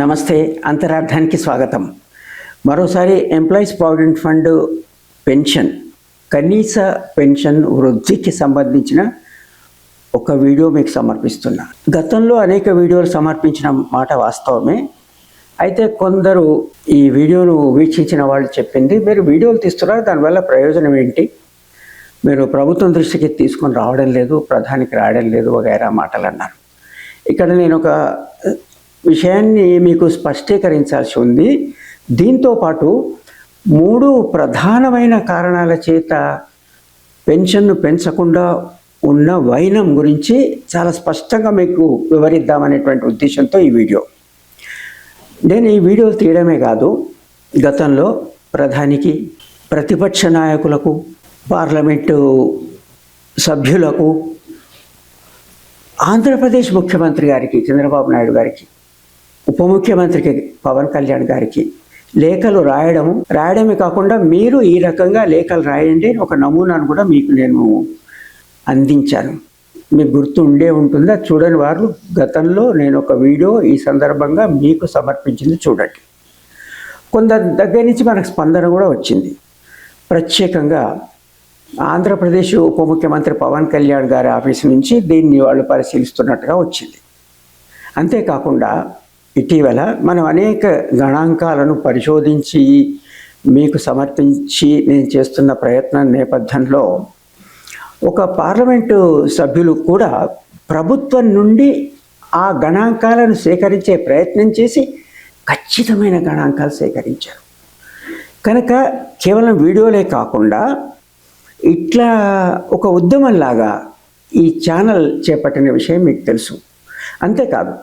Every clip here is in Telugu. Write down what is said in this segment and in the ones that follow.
నమస్తే అంతరార్థానికి స్వాగతం. మరోసారి ఎంప్లాయీస్ ప్రావిడెంట్ ఫండ్ పెన్షన్ కనీస పెన్షన్ వృద్ధికి సంబంధించిన ఒక వీడియో మీకు సమర్పిస్తున్నా. గతంలో అనేక వీడియోలు సమర్పించిన మాట వాస్తవమే. అయితే కొందరు ఈ వీడియోను వీక్షించిన వాళ్ళు చెప్పింది మీరు వీడియోలు తీస్తున్నారు దానివల్ల ప్రయోజనం ఏంటి? మీరు ప్రభుత్వం దృష్టికి తీసుకొని రావడం లేదు ప్రధానికి రావడం లేదు వగైరా మాటలు అన్నారు ఇక్కడ నేను ఒక విషయాన్ని మీకు స్పష్టీకరించాల్సి ఉంది. దీంతో పాటు మూడు ప్రధానమైన కారణాల చేత పెన్షన్ను పెంచకుండా ఉన్న వైనం గురించి చాలా స్పష్టంగా మీకు వివరిద్దామనేటువంటి ఉద్దేశంతో ఈ వీడియో. నేను ఈ వీడియోలు తీయడమే కాదు గతంలో ప్రధానికి ప్రతిపక్ష నాయకులకు పార్లమెంటు సభ్యులకు ఆంధ్రప్రదేశ్ ముఖ్యమంత్రి గారికి చంద్రబాబు నాయుడు గారికి ఉప ముఖ్యమంత్రికి పవన్ కళ్యాణ్ గారికి లేఖలు రాయడము. రాయడమే కాకుండా మీరు ఈ రకంగా లేఖలు రాయండి ఒక నమూనాను కూడా మీకు నేను అందించాను. మీకు గుర్తు ఉండే ఉంటుందా? చూడని వారు గతంలో నేను ఒక వీడియో ఈ సందర్భంగా మీకు సమర్పించింది చూడండి. కొందరి దగ్గర నుంచి మనకు స్పందన కూడా వచ్చింది. ప్రత్యేకంగా ఆంధ్రప్రదేశ్ ఉప ముఖ్యమంత్రి పవన్ కళ్యాణ్ గారి ఆఫీస్ నుంచి దీన్ని వాళ్ళు పరిశీలిస్తున్నట్టుగా వచ్చింది. అంతేకాకుండా ఇటీవల మనం అనేక గణాంకాలను పరిశోధించి మీకు సమర్పించి నేను చేస్తున్న ప్రయత్నం నేపథ్యంలో ఒక పార్లమెంటు సభ్యులు కూడా ప్రభుత్వం నుండి ఆ గణాంకాలను సేకరించే ప్రయత్నం చేసి ఖచ్చితమైన గణాంకాలు సేకరించారు. కనుక కేవలం వీడియోలే కాకుండా ఇట్లా ఒక ఉద్యమంలాగా ఈ ఛానల్ చేపట్టిన విషయం మీకు తెలుసు. అంతేకాదు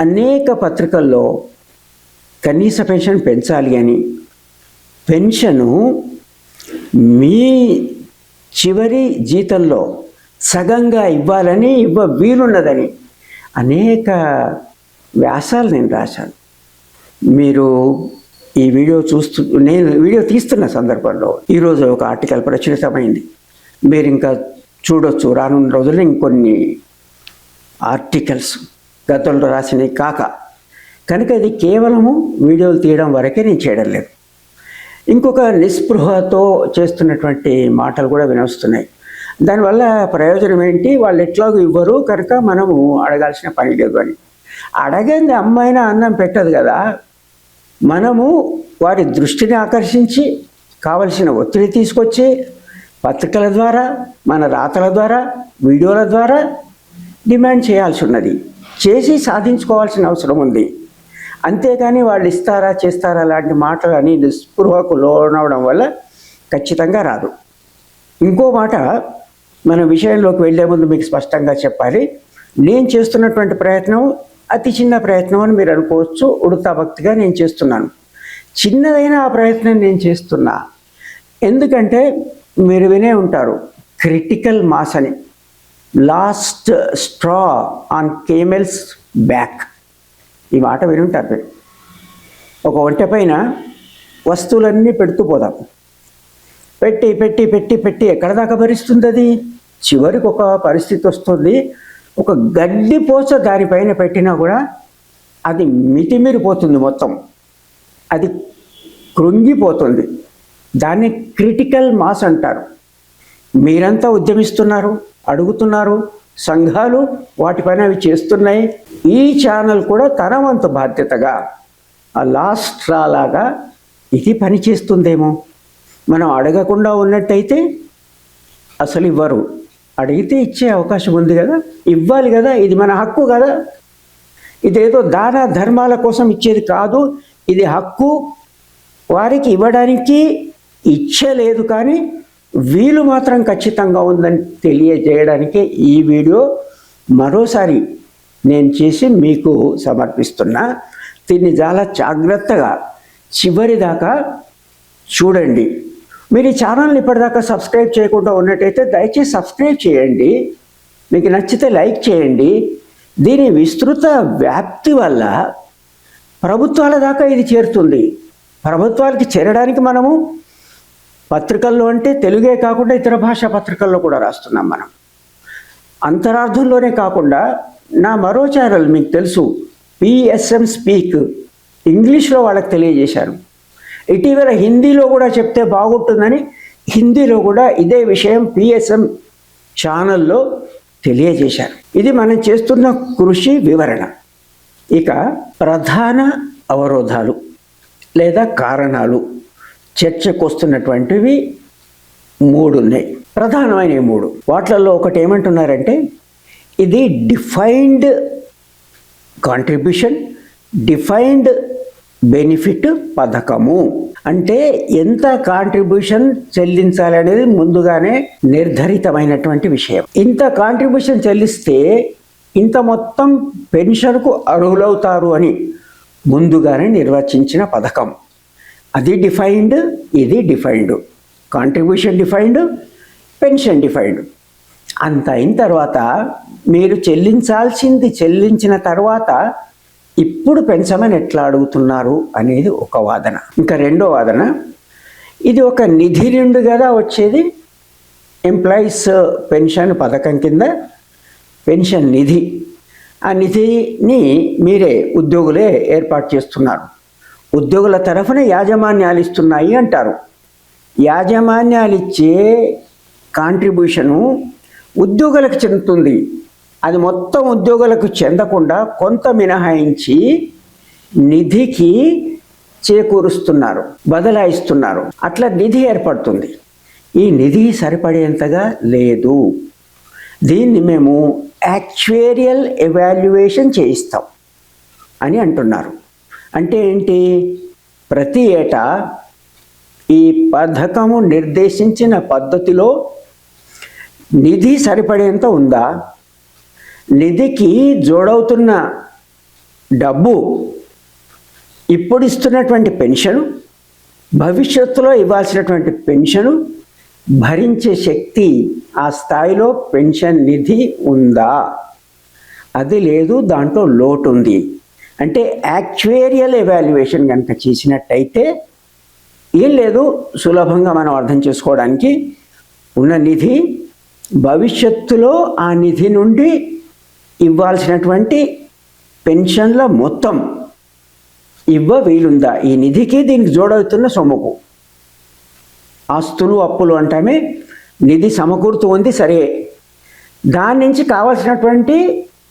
అనేక పత్రికల్లో కనీస పెన్షన్ పెంచాలి అని. పెన్షను మీ చివరి జీతంలో సగంగా ఇవ్వాలని ఇవ్వ వీలున్నదని అనేక వ్యాసాలు నేను రాశాను. మీరు ఈ వీడియో చూస్తూ నేను వీడియో తీస్తున్న సందర్భంలో ఈరోజు ఒక ఆర్టికల్ ప్రచురితమైంది. మీరు ఇంకా చూడొచ్చు రానున్న రోజుల్లో ఇంకొన్ని ఆర్టికల్స్. గతంలో రాసినవి కాక. కనుక ఇది కేవలము వీడియోలు తీయడం వరకే నేను చేయడం లేదు. ఇంకొక నిస్పృహతో చేస్తున్నటువంటి మాటలు కూడా వినొస్తున్నాయి. దానివల్ల ప్రయోజనం ఏంటి? వాళ్ళు ఎట్లాగో ఇవ్వరు కనుక మనము అడగాల్సిన పని లేదు అని. అడగంది అమ్మాయినా అన్నం పెట్టదు కదా. మనము వారి దృష్టిని ఆకర్షించి కావలసిన ఒత్తిడి తీసుకొచ్చి పత్రికల ద్వారా మన రాతల ద్వారా వీడియోల ద్వారా డిమాండ్ చేయాల్సి ఉన్నది. చేసి సాధించుకోవాల్సిన అవసరం ఉంది. అంతేగాని వాళ్ళు ఇస్తారా చేస్తారా లాంటి మాటలు అని నిస్పృహకు లోనవడం వల్ల ఖచ్చితంగా రాదు. ఇంకో మాట మన విషయంలోకి వెళ్ళే ముందు మీకు స్పష్టంగా చెప్పాలి. నేను చేస్తున్నటువంటి ప్రయత్నం అతి చిన్న ప్రయత్నం అని మీరు అనుకోవచ్చు. ఉడతా భక్తిగా నేను చేస్తున్నాను. చిన్నదైన ఆ ప్రయత్నం నేను చేస్తున్నా. ఎందుకంటే మీరు వినే ఉంటారు క్రిటికల్ మాస్ అని. Last straw on camel's back. ఈ మాట వినుంటారు మీరు. ఒక ఒంటె పైన వస్తువులన్నీ పెడుతూ పోదాం. పెట్టి పెట్టి పెట్టి పెట్టి ఎక్కడ దాకా భరిస్తుంది అది చివరికి ఒక పరిస్థితి వస్తుంది. ఒక గడ్డి పోచ దానిపైన పెట్టినా కూడా అది మితిమీరిపోతుంది మొత్తం. అది కృంగిపోతుంది. దాన్ని క్రిటికల్ మాస్ అంటారు. మీరంతా ఉద్యమిస్తున్నారు. అడుగుతున్నారు. సంఘాలు వాటిపైన అవి చేస్తున్నాయి. ఈ ఛానల్ కూడా తన వంతు బాధ్యతగా ఆ లాస్ట్ రాలాగా ఇది పనిచేస్తుందేమో. మనం అడగకుండా ఉన్నట్టయితే అసలు ఇవ్వరు. అడిగితే ఇచ్చే అవకాశం ఉంది కదా. ఇవ్వాలి కదా. ఇది మన హక్కు కదా. ఇదేదో దాన ధర్మాల కోసం ఇచ్చేది కాదు. ఇది హక్కు. వారికి ఇవ్వడానికి ఇచ్చే లేదు కానీ వీలు మాత్రం ఖచ్చితంగా ఉందని తెలియజేయడానికి ఈ వీడియో మరోసారి నేను చేసి మీకు సమర్పిస్తున్నా. దీన్ని చాలా జాగ్రత్తగా చివరి దాకా చూడండి. మీరు ఈ ఛానల్ని ఇప్పటిదాకా సబ్స్క్రైబ్ చేయకుండా ఉన్నట్టయితే దయచేసి సబ్స్క్రైబ్ చేయండి. మీకు నచ్చితే లైక్ చేయండి. దీని విస్తృత వ్యాప్తి వల్ల ప్రభుత్వాల దాకా ఇది చేరుతుంది. ప్రభుత్వాలకి చేరడానికి మనము పత్రికల్లో అంటే తెలుగే కాకుండా ఇతర భాషా పత్రికల్లో కూడా రాస్తున్నాం మనం. అంతరార్థంలోనే కాకుండా నా మరో ఛానల్ మీకు తెలుసు పిఎస్ఎం స్పీక్ ఇంగ్లీష్లో వాళ్ళకి తెలియజేశాను ఇటీవల హిందీలో కూడా చెప్తే బాగుంటుందని హిందీలో కూడా ఇదే విషయం పిఎస్ఎం ఛానల్లో తెలియజేశారు. ఇది మనం చేస్తున్న కృషి వివరణ. ఇక ప్రధాన అవరోధాలు లేదా కారణాలు. చర్చకు వస్తున్నటువంటివి మూడు ఉన్నాయి ప్రధానమైన మూడు. వాటిలలో ఒకటి ఏమంటున్నారంటే ఇది డిఫైన్డ్ కాంట్రిబ్యూషన్ డిఫైన్డ్ బెనిఫిట్ పథకము. అంటే ఎంత కాంట్రిబ్యూషన్ చెల్లించాలి అనేది ముందుగానే నిర్ధారితమైనటువంటి విషయం. ఇంత కాంట్రిబ్యూషన్ చెల్లిస్తే ఇంత మొత్తం పెన్షన్కు అర్హులవుతారు అని ముందుగానే నిర్వచించిన పథకం. అది డిఫైన్డ్ ఇది defined. Contribution defined pension defined. అంత అయిన తర్వాత మీరు చెల్లించాల్సింది చెల్లించిన తర్వాత ఇప్పుడు పెంచమని ఎట్లా అడుగుతున్నారు అనేది ఒక వాదన. ఇంకా రెండో వాదన ఇది ఒక నిధి నుండి కదా వచ్చేది? ఎంప్లాయీస్ పెన్షన్ పథకం కింద పెన్షన్ నిధి. ఆ నిధిని మీరే ఉద్యోగులే ఏర్పాటు చేస్తున్నారు. ఉద్యోగుల తరఫున యాజమాన్యాలు ఇస్తున్నాయి అంటారు. యాజమాన్యాలు ఇచ్చే కాంట్రిబ్యూషను ఉద్యోగులకు చెందుతుంది. అది మొత్తం ఉద్యోగులకు చెందకుండా కొంత మినహాయించి నిధికి చేకూరుస్తున్నారు బదలాయిస్తున్నారు. అట్లా నిధి ఏర్పడుతుంది. ఈ నిధి సరిపడేంతగా లేదు. దీన్ని మేము యాక్చువేరియల్ ఎవాల్యుయేషన్ చేయిస్తాం అని అంటున్నారు. అంటే ఏంటి? ప్రతి ఏటా ఈ పథకము నిర్దేశించిన పద్ధతిలో నిధి సరిపడేంత ఉందా? నిధికి జోడవుతున్న డబ్బు ఇప్పుడు ఇస్తున్నటువంటి పెన్షను భవిష్యత్తులో ఇవ్వాల్సినటువంటి పెన్షను భరించే శక్తి ఆ స్థాయిలో పెన్షన్ నిధి ఉందా? అది లేదు దాంట్లో లోటు ఉంది అంటే యాక్చువేరియల్ ఎవాల్యుయేషన్ కనుక చేసినట్టయితే ఏం లేదు సులభంగా మనం అర్థం చేసుకోవడానికి ఉన్న నిధి భవిష్యత్తులో ఆ నిధి నుండి ఇవ్వాల్సినటువంటి పెన్షన్ల మొత్తం ఇవ్వ వీలుందా? ఈ నిధికి దీనికి జోడవుతున్న సొమ్ముకు. ఆస్తులు అప్పులు అంటామే నిధి సమకూరుతూ ఉంది సరే. దాని నుంచి కావాల్సినటువంటి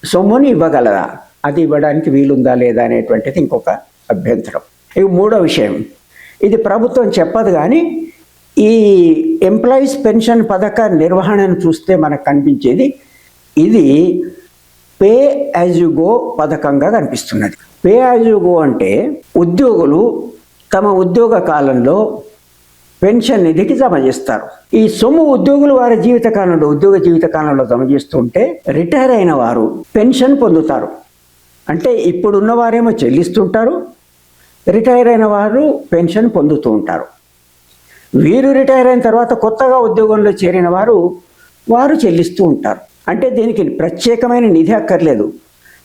సొమ్ముని ఇవ్వగలదా అది ఇవ్వడానికి వీలుందా లేదా అనేటువంటిది ఇంకొక అభ్యంతరం. ఇక మూడో విషయం ఇది ప్రభుత్వం చెప్పదు కానీ ఈ ఎంప్లాయీస్ పెన్షన్ పథక నిర్వహణను చూస్తే మనకు కనిపించేది ఇది పే యాజ్ యు గో పథకంగా కనిపిస్తున్నది. పే యాజ్ యు గో అంటే ఉద్యోగులు తమ ఉద్యోగ కాలంలో పెన్షన్ నిధికి జమ చేస్తారు. ఈ సొమ్ము ఉద్యోగులు వారి జీవిత కాలంలో ఉద్యోగ జీవిత కాలంలో జమ చేస్తుంటే రిటైర్ అయిన వారు పెన్షన్ పొందుతారు. అంటే ఇప్పుడున్న వారేమో చెల్లిస్తుంటారు రిటైర్ అయిన వారు పెన్షన్ పొందుతూ ఉంటారు. వీరు రిటైర్ అయిన తర్వాత కొత్తగా ఉద్యోగంలో చేరిన వారు వారు చెల్లిస్తూ ఉంటారు. అంటే దీనికి ప్రత్యేకమైన నిధి అక్కర్లేదు.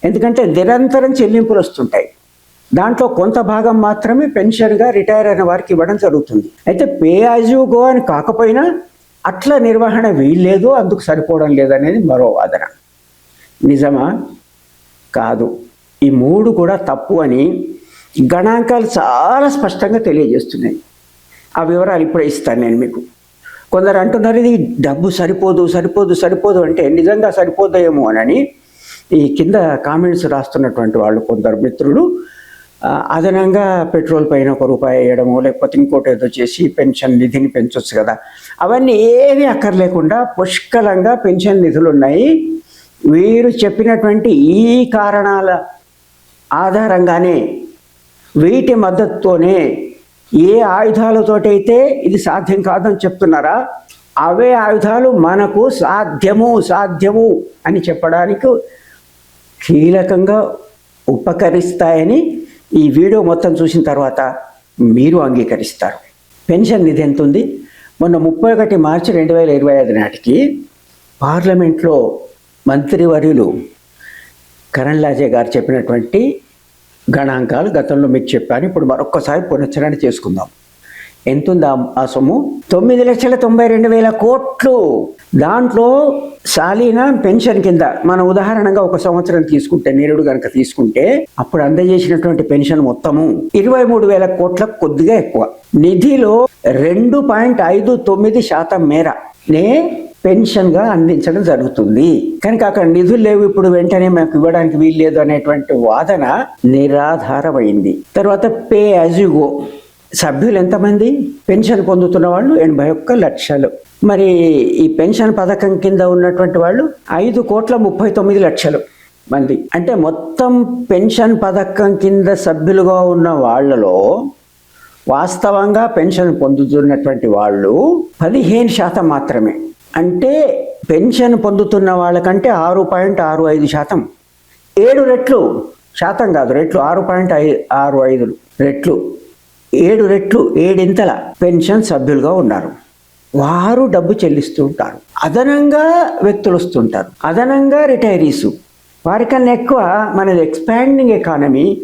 ఎందుకంటే నిరంతరం చెల్లింపులు వస్తుంటాయి. దాంట్లో కొంత భాగం మాత్రమే పెన్షన్గా రిటైర్ అయిన వారికి ఇవ్వడం జరుగుతుంది. అయితే పే యాజ్ యూ గో అని కాకపోయినా అట్ల నిర్వహణ వీల్లేదు అందుకు సరిపోవడం లేదనేది మరో వాదన నిజమా? కాదు. ఈ మూడు కూడా తప్పు అని గణాంకాలు చాలా స్పష్టంగా తెలియజేస్తున్నాయి. ఆ వివరాలు ఇప్పుడే ఇస్తాను నేను మీకు. కొందరు అంటున్నారు ఇది డబ్బు సరిపోదు సరిపోదు సరిపోదు అంటే నిజంగా సరిపోదేమో అని ఈ కింద కామెంట్స్ రాస్తున్నటువంటి వాళ్ళు కొందరు మిత్రులు అదనంగా పెట్రోల్ పైన ఒక రూపాయి వేయడము లేకపోతే ఇంకోటి ఏదో చేసి పెన్షన్ నిధిని పెంచొచ్చు కదా. అవన్నీ ఏమీ అక్కర్లేకుండా పుష్కలంగా పెన్షన్ నిధులు ఉన్నాయి వీరు చెప్పినటువంటి ఈ కారణాల ఆధారంగానే వీటి మద్దతుతోనే ఏ ఆయుధాలతోటైతే ఇది సాధ్యం కాదని చెప్తున్నారా అవే ఆయుధాలు మనకు సాధ్యము సాధ్యము అని చెప్పడానికి కీలకంగా ఉపకరిస్తాయని ఈ వీడియో మొత్తం చూసిన తర్వాత మీరు అంగీకరిస్తారు. పెన్షన్ నిధి ఎంత ఉంది మొన్న ముప్పై ఒకటి మార్చి రెండు వేల ఇరవై ఐదు నాటికి పార్లమెంట్లో మంత్రివర్యులు కరణ్ లాజే గారు చెప్పినటువంటి గణాంకాలు గతంలో మీకు చెప్పాను. ఇప్పుడు మరొక్కసారి పునశ్చరణ చేసుకుందాం. ఎంతుంది ఆ- సొమ్ము? తొమ్మిది లక్షల తొంభై రెండు వేల కోట్లు. దాంట్లో సాలీన పెన్షన్ కింద మన ఉదాహరణగా ఒక సంవత్సరం తీసుకుంటే నిరుడు కనుక తీసుకుంటే అప్పుడు అందజేసినటువంటి పెన్షన్ మొత్తము ఇరవై మూడు వేల కోట్ల కొద్దిగా ఎక్కువ. నిధిలో రెండు పాయింట్ ఐదు తొమ్మిది శాతం మేర నే పెన్షన్గా అందించడం జరుగుతుంది. కనుక అక్కడ నిధులు లేవు ఇప్పుడు వెంటనే మాకు ఇవ్వడానికి వీలు లేదు అనేటువంటి వాదన నిరాధారమైంది. తర్వాత పే యాజ్ యు గో. సభ్యులు ఎంతమంది? పెన్షన్ పొందుతున్న వాళ్ళు ఎనభై ఒక్క లక్షలు. మరి ఈ పెన్షన్ పథకం కింద ఉన్నటువంటి వాళ్ళు ఐదు కోట్ల ముప్పై తొమ్మిది లక్షలు మంది. అంటే మొత్తం పెన్షన్ పథకం కింద సభ్యులుగా ఉన్న వాళ్ళలో వాస్తవంగా పెన్షన్ పొందుతున్నటువంటి వాళ్ళు పదిహేను శాతం మాత్రమే. అంటే పెన్షన్ పొందుతున్న వాళ్ళకంటే ఆరు పాయింట్ ఆరు ఐదు శాతం. ఏడు రెట్లు శాతం కాదు రెట్లు ఆరు పాయింట్ ఐ ఆరు ఐదు రెట్లు. ఏడు రెట్లు ఏడింతల పెన్షన్ సభ్యులుగా ఉన్నారు. వారు డబ్బు చెల్లిస్తూ ఉంటారు. అదనంగా వ్యక్తులు వస్తుంటారు. అదనంగా రిటైరీసు వారికన్నా ఎక్కువ మనది ఎక్స్పాండింగ్ ఎకానమీ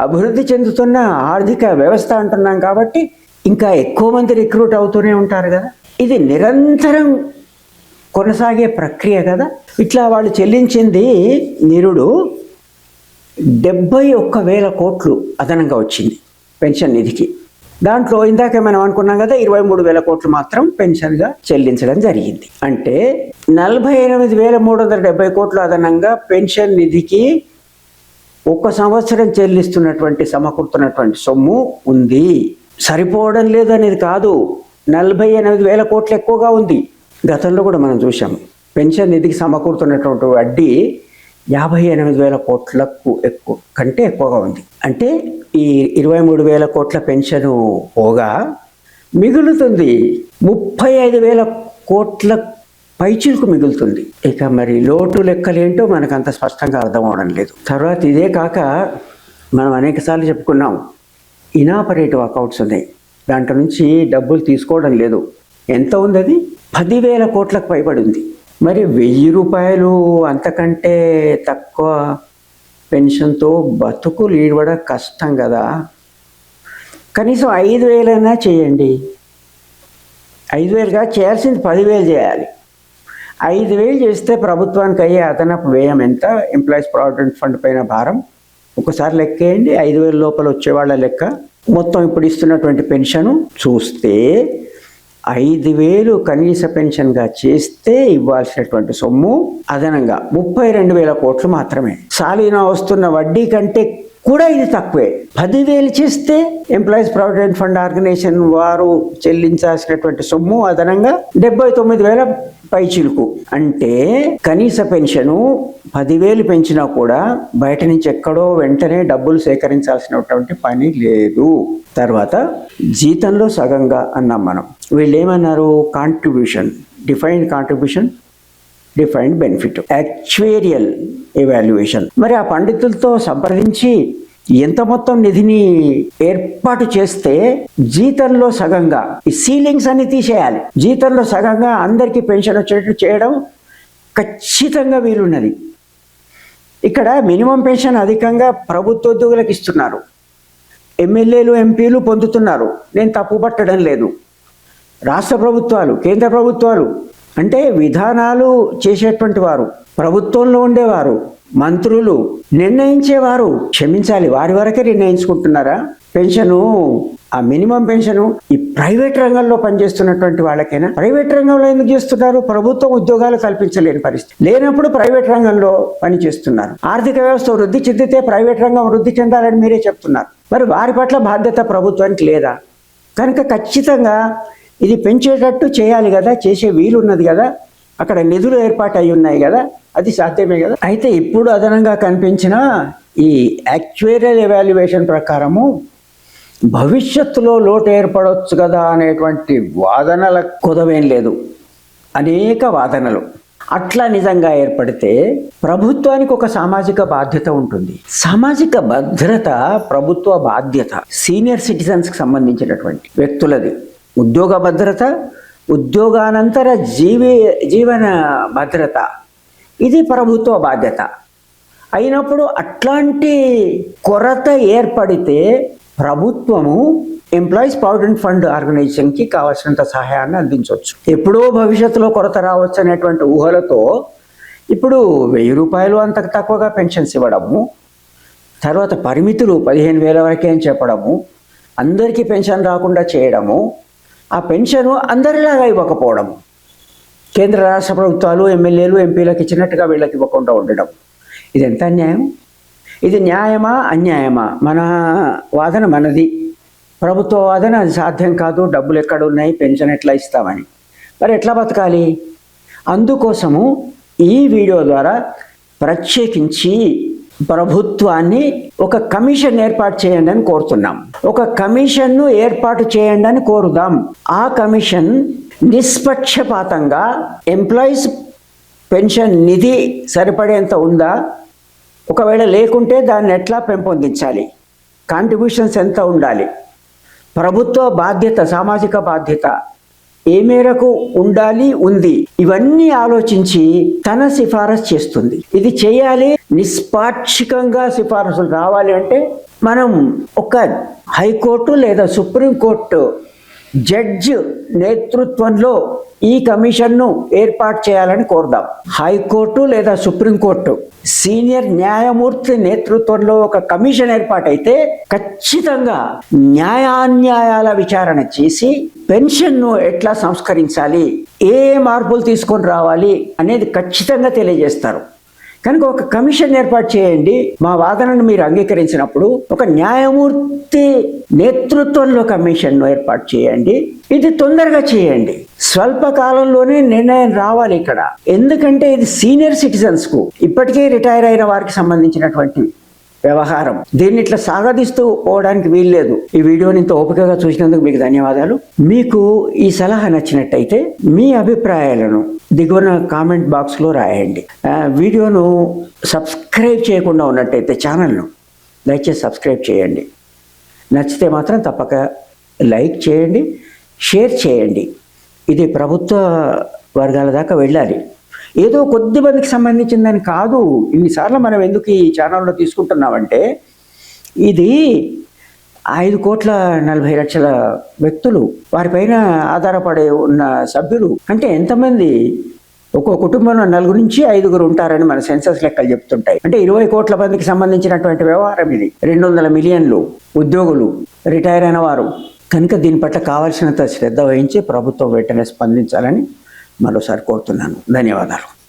అభివృద్ధి చెందుతున్న ఆర్థిక వ్యవస్థ అంటున్నాం కాబట్టి ఇంకా ఎక్కువ మంది రిక్రూట్ అవుతూనే ఉంటారు కదా. ఇది నిరంతరం కొనసాగే ప్రక్రియ కదా? ఇట్లా వాళ్ళు చెల్లించింది నిరుడు డెబ్బై ఒక్క వేల కోట్లు అదనంగా వచ్చింది పెన్షన్ నిధికి. దాంట్లో ఇందాక మనం అనుకున్నాం కదా ఇరవై మూడు వేల కోట్లు మాత్రం పెన్షన్గా చెల్లించడం జరిగింది. అంటే నలభై ఎనిమిది వేల మూడు వందల డెబ్బై కోట్లు అదనంగా పెన్షన్ నిధికి ఒక సంవత్సరం చెల్లిస్తున్నటువంటి సమకూరుతున్నటువంటి సొమ్ము ఉంది. సరిపోవడం లేదు అనేది కాదు. నలభై ఎనిమిది వేల కోట్లు ఎక్కువగా ఉంది. గతంలో కూడా మనం చూసాం పెన్షన్ నిధికి సమకూరుతున్నటువంటి వడ్డీ యాభై ఎనిమిది వేల కోట్లకు ఎక్కువ కంటే ఎక్కువగా ఉంది. అంటే ఈ ఇరవై మూడు వేల కోట్ల పెన్షన్ పోగా మిగులుతుంది. ముప్పై ఐదు వేల కోట్ల పైచిలకు మిగులుతుంది. ఇక మరి లోటు లెక్కలేంటో మనకు అంత స్పష్టంగా అర్థం అవడం లేదు. తర్వాత ఇదే కాక మనం అనేకసార్లు చెప్పుకున్నాం ఇనాపరేటివ్ అకౌంట్స్ ఉన్నాయి. దాంట్లో నుంచి డబ్బులు తీసుకోవడం లేదు. ఎంత ఉంది అది పదివేల కోట్లకు పైబడి ఉంది మరి వెయ్యి రూపాయలు అంతకంటే తక్కువ పెన్షన్తో బతుకులు లీడవడం కష్టం కదా. కనీసం ఐదు వేలైనా చేయండి. ఐదు వేలుగా చేయాల్సింది పదివేలు చేయాలి. ఐదు వేలు చేస్తే ప్రభుత్వానికి అయ్యే అదనపు వ్యయం ఎంత? ఎంప్లాయీస్ ప్రావిడెంట్ ఫండ్ పైన భారం. ఒకసారి లెక్కేయండి. ఐదు వేల లోపల వచ్చేవాళ్ళ లెక్క. మొత్తం ఇప్పుడు ఇస్తున్నటువంటి పెన్షన్ చూస్తే ఐదు వేలు కనీస పెన్షన్గా చేస్తే ఇవ్వాల్సినటువంటి సొమ్ము అదనంగా ముప్పై రెండు వేల కోట్లు మాత్రమే. సాలీనా వస్తున్న వడ్డీ కంటే కూడా ఇది తక్కువే. పదివేలు చేస్తే ఎంప్లాయీస్ ప్రావిడెంట్ ఫండ్ ఆర్గనైజేషన్ వారు చెల్లించాల్సినటువంటి సొమ్ము అదనంగా డెబ్బై తొమ్మిది వేల పైచిలుకు. అంటే కనీస పెన్షను పదివేలు పెంచినా కూడా బయట నుంచి ఎక్కడో వెంటనే డబ్బులు సేకరించాల్సినటువంటి పని లేదు. తర్వాత జీతంలో సగంగా అన్నాం మనం. వీళ్ళు ఏమన్నారు contribution defined contribution defined benefit. Actuarial evaluation మరి ఆ పండితులతో సంప్రదించి ఎంత మొత్తం నిధిని ఏర్పాటు చేస్తే జీతంలో సగంగా ఈ సీలింగ్స్ అన్ని తీసేయాలి. జీతంలో సగంగా అందరికీ పెన్షన్ వచ్చేటట్టు చేయడం ఖచ్చితంగా వీలున్నది. ఇక్కడ మినిమం పెన్షన్ అధికంగా ప్రభుత్వ ఉద్యోగులకు ఇస్తున్నారు. ఎమ్మెల్యేలు ఎంపీలు పొందుతున్నారు. నేను తప్పు పట్టడం లేదు. రాష్ట్ర ప్రభుత్వాలు కేంద్ర ప్రభుత్వాలు అంటే విధానాలు చేసేటువంటి వారు ప్రభుత్వంలో ఉండేవారు మంత్రులు నిర్ణయించేవారు క్షమించాలి వారి వరకే నిర్ణయించుకుంటున్నారా? పెన్షను ఆ మినిమం పెన్షను ఈ ప్రైవేట్ రంగంలో పనిచేస్తున్నటువంటి వాళ్ళకైనా ప్రైవేట్ రంగంలో ఎందుకు చేస్తున్నారు? ప్రభుత్వం ఉద్యోగాలు కల్పించలేని పరిస్థితి. లేనప్పుడు ప్రైవేట్ రంగంలో పనిచేస్తున్నారు. ఆర్థిక వ్యవస్థ వృద్ధి చెందితే ప్రైవేట్ రంగం వృద్ధి చెందాలని మీరే చెప్తున్నారు. మరి వారి పట్ల బాధ్యత ప్రభుత్వానికి లేదా? కనుక ఖచ్చితంగా ఇది పెంచేటట్టు చేయాలి కదా చేసే వీలున్నది కదా అక్కడ నిధులు ఏర్పాటు అయి ఉన్నాయి కదా అది సాధ్యమే కదా. అయితే ఇప్పుడు అదనంగా కనిపించిన ఈ యాక్చువేరియల్ ఎవాల్యుయేషన్ ప్రకారము భవిష్యత్తులో లోటు ఏర్పడవచ్చు కదా అనేటువంటి వాదనల కుదవేం లేదు. అనేక వాదనలు. అట్లా నిజంగా ఏర్పడితే ప్రభుత్వానికి ఒక సామాజిక బాధ్యత ఉంటుంది. సామాజిక భద్రత ప్రభుత్వ బాధ్యత సీనియర్ సిటిజన్స్కి సంబంధించినటువంటి వ్యక్తులది. ఉద్యోగ భద్రత ఉద్యోగానంతర జీవి జీవన భద్రత. ఇది ప్రభుత్వ బాధ్యత. అయినప్పుడు అట్లాంటి కొరత ఏర్పడితే ప్రభుత్వము ఎంప్లాయీస్ ప్రావిడెంట్ ఫండ్ ఆర్గనైజేషన్కి కావాల్సినంత సహాయాన్ని అందించవచ్చు. ఎప్పుడో భవిష్యత్తులో కొరత రావచ్చు అనేటువంటి ఊహలతో ఇప్పుడు వెయ్యి రూపాయలు అంత తక్కువగా పెన్షన్స్ ఇవ్వడము తర్వాత పరిమితులు పదిహేను వేల వరకే అని చెప్పడము అందరికీ పెన్షన్ రాకుండా చేయడము ఆ పెన్షన్ అందరిలాగా ఇవ్వకపోవడము కేంద్ర రాష్ట్ర ప్రభుత్వాలు ఎమ్మెల్యేలు ఎంపీలకు ఇచ్చినట్టుగా వీళ్ళకి ఇవ్వకుండా ఉండడం. ఇది ఎంత అన్యాయం? ఇది న్యాయమా? అన్యాయమా? మన వాదన మనది. ప్రభుత్వ వాదన అది సాధ్యం కాదు. డబ్బులు ఎక్కడ ఉన్నాయి పెన్షన్ ఎట్లా ఇస్తామని. మరి ఎట్లా బతకాలి? అందుకోసము ఈ వీడియో ద్వారా ప్రత్యేకించి ప్రభుత్వాన్ని ఒక కమిషన్ ఏర్పాటు చేయండి అని కోరుతున్నాం. ఒక కమిషన్ను ఏర్పాటు చేయండి అని కోరుదాం. ఆ కమిషన్ నిష్పక్షపాతంగా ఎంప్లాయీస్ పెన్షన్ నిధి సరిపడేంత ఉందా? ఒకవేళ లేకుంటే దాన్ని ఎట్లా పెంపొందించాలి? కాంట్రిబ్యూషన్స్ ఎంత ఉండాలి? ప్రభుత్వ బాధ్యత సామాజిక బాధ్యత ఏ మేరకు ఉండాలి ఉంది? ఇవన్నీ ఆలోచించి తన సిఫారసు చేస్తుంది. ఇది చేయాలి నిష్పాక్షికంగా సిఫారసులు రావాలి అంటే మనం ఒక హైకోర్టు లేదా సుప్రీంకోర్టు జడ్జ్ నేతృత్వంలో ఈ కమిషన్ను ఏర్పాటు చేయాలని కోరుదాం. హైకోర్టు లేదా సుప్రీంకోర్టు సీనియర్ న్యాయమూర్తి నేతృత్వంలో ఒక కమిషన్ ఏర్పాటైతే ఖచ్చితంగా న్యాయాన్యాయాల విచారణ చేసి పెన్షన్ను ఎట్లా సంస్కరించాలి ఏ మార్పులు తీసుకొని రావాలి అనేది ఖచ్చితంగా తెలియజేస్తారు. కనుక ఒక కమిషన్ ఏర్పాటు చేయండి. మా వాదనను మీరు అంగీకరించినప్పుడు ఒక న్యాయమూర్తి నేతృత్వంలో కమిషన్ను ఏర్పాటు చేయండి. ఇది తొందరగా చేయండి. స్వల్ప కాలంలోనే నిర్ణయం రావాలి ఇక్కడ. ఎందుకంటే ఇది సీనియర్ సిటిజన్స్కు ఇప్పటికే రిటైర్ అయిన వారికి సంబంధించినటువంటి వ్యవహారం. దీన్ని ఇట్లా సాగదీస్తూ పోవడానికి వీల్లేదు. ఈ వీడియోని ఇంత ఓపికగా చూసినందుకు మీకు ధన్యవాదాలు. మీకు ఈ సలహా నచ్చినట్టయితే మీ అభిప్రాయాలను దిగువన కామెంట్ బాక్స్లో రాయండి. వీడియోను సబ్స్క్రైబ్ చేయకుండా ఉన్నట్టయితే ఛానల్ను దయచేసి సబ్స్క్రైబ్ చేయండి. నచ్చితే మాత్రం తప్పక లైక్ చేయండి షేర్ చేయండి. ఇది ప్రభుత్వ వర్గాల దాకా వెళ్ళాలి. ఏదో కొద్ది మందికి సంబంధించిందని కాదు. ఇన్నిసార్లు మనం ఎందుకు ఈ ఛానల్లో తీసుకుంటున్నామంటే ఇది ఐదు కోట్ల నలభై లక్షల వ్యక్తులు వారిపైన ఆధారపడే ఉన్న సభ్యులు. అంటే ఎంతమంది? ఒక్కో కుటుంబంలో నలుగురు నుంచి ఐదుగురు ఉంటారని మన సెన్సస్ లెక్కలు చెప్తుంటాయి. అంటే ఇరవై కోట్ల మందికి సంబంధించినటువంటి వ్యవహారం ఇది. రెండు వందల మిలియన్లు ఉద్యోగులు రిటైర్ అయిన వారు. కనుక దీని పట్ల కావాల్సినంత శ్రద్ధ వహించి ప్రభుత్వం వెంటనే స్పందించాలని మరోసారి కోరుతున్నాను. ధన్యవాదాలు.